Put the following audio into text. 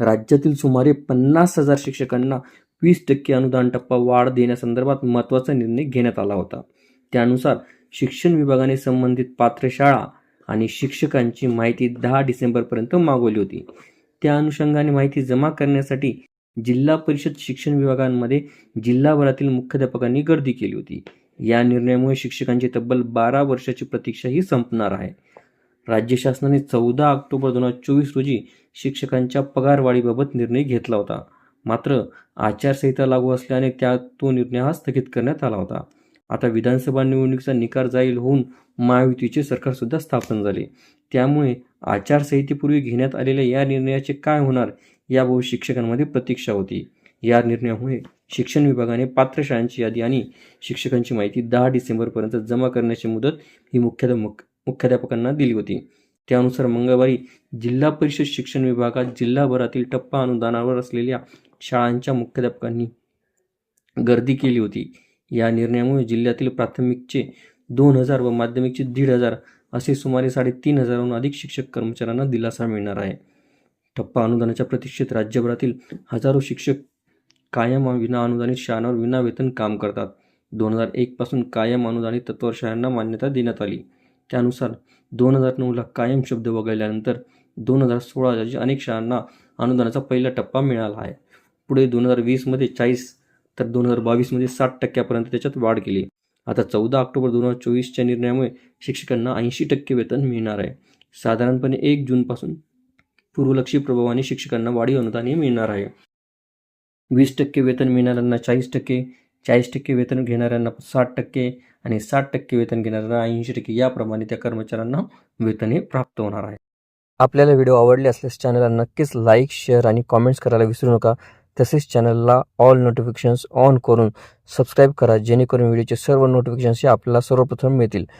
राज्यातील सुमारे पन्नास हजार शिक्षकांना वीस टक्के अनुदान टप्पा वाढ देण्यासंदर्भात महत्त्वाचा निर्णय घेण्यात आला होता. त्यानुसार शिक्षण विभागाने संबंधित पात्र शाळा आणि शिक्षकांची माहिती दहा डिसेंबरपर्यंत मागवली होती. त्या अनुषंगाने माहिती जमा करण्यासाठी जिल्हा परिषद शिक्षण विभागांमध्ये जिल्हाभरातील मुख्याध्यापकांनी गर्दी केली होती. या निर्णयामुळे शिक्षकांची तब्बल बारा वर्षाची प्रतीक्षा ही संपणार आहे. राज्य शासनाने चौदा ऑक्टोबर दोन हजार चोवीस रोजी शिक्षकांच्या पगारवाढीबाबत निर्णय घेतला होता. मात्र आचारसंहिता लागू असल्याने त्या तो निर्णय हा स्थगित करण्यात आला होता. आता विधानसभा निवडणुकीचा निकाल जाहीर होऊन महायुतीचे सरकारसुद्धा स्थापन झाले. त्यामुळे आचारसंहितेपूर्वी घेण्यात आलेल्या या निर्णयाचे काय होणार याबाबत शिक्षकांमध्ये प्रतीक्षा होती. या निर्णयामुळे शिक्षण विभागाने पात्र शाळांची यादी आणि शिक्षकांची माहिती दहा डिसेंबरपर्यंत जमा करण्याची मुदत ही मुख्यतः मुख- मुख्याध्यापकांना दिली होती. त्यानुसार मंगळवारी जिल्हा परिषद शिक्षण विभागात जिल्हाभरातील टप्पा अनुदानावर असलेल्या शाळांच्या मुख्याध्यापकांनी गर्दी केली होती. या निर्णयामुळे जिल्ह्यातील प्राथमिकचे दोन हजार व माध्यमिकचे दीड हजार असे सुमारे साडेतीन हजाराहून अधिक शिक्षक कर्मचाऱ्यांना दिलासा मिळणार आहे. टप्पा अनुदानाच्या प्रतीक्षेत राज्यभरातील हजारो शिक्षक कायम विना अनुदानित शाळांवर विनावेतन काम करतात. दोन हजार एकपासून कायम अनुदानित तत्वावर शाळांना मान्यता देण्यात आली. त्यानुसार दोन हजार नऊला कायम शब्द वगळल्यानंतर दोन हजार सोळा रोजी अनेक शाळांना अनुदानाचा पहिला टप्पा मिळाला आहे. पुढे दोन हजार वीसमध्ये चाळीस तर दोन हजार बावीसमध्ये साठ टक्क्यापर्यंत त्याच्यात वाढ केली. आता चौदा ऑक्टोबर दोन हजार चोवीसच्या निर्णयामुळे शिक्षकांना ऐंशी टक्के वेतन मिळणार आहे. साधारणपणे एक जूनपासून पूर्वलक्षी प्रभावाने शिक्षकांना वाढीव अनुदानही मिळणार आहे. वीस टक्के वेतन मिळणाऱ्यांना चाळीस टक्के चाळीस टक्के वेतन घेणाऱ्यांना साठ टक्के आणि साठ टक्के वेतन घेणाऱ्यांना ऐंशी टक्के याप्रमाणे त्या कर्मचाऱ्यांना वेतन हे प्राप्त होणार आहे. आपल्याला व्हिडिओ आवडले असल्यास चॅनलला नक्कीच लाईक शेअर आणि कॉमेंट्स करायला विसरू नका. तसेच चॅनलला ऑल नोटिफिकेशन्स ऑन करून सबस्क्राईब करा जेणेकरून व्हिडिओचे सर्व नोटिफिकेशन्स हे आपल्याला सर्वप्रथम मिळतील.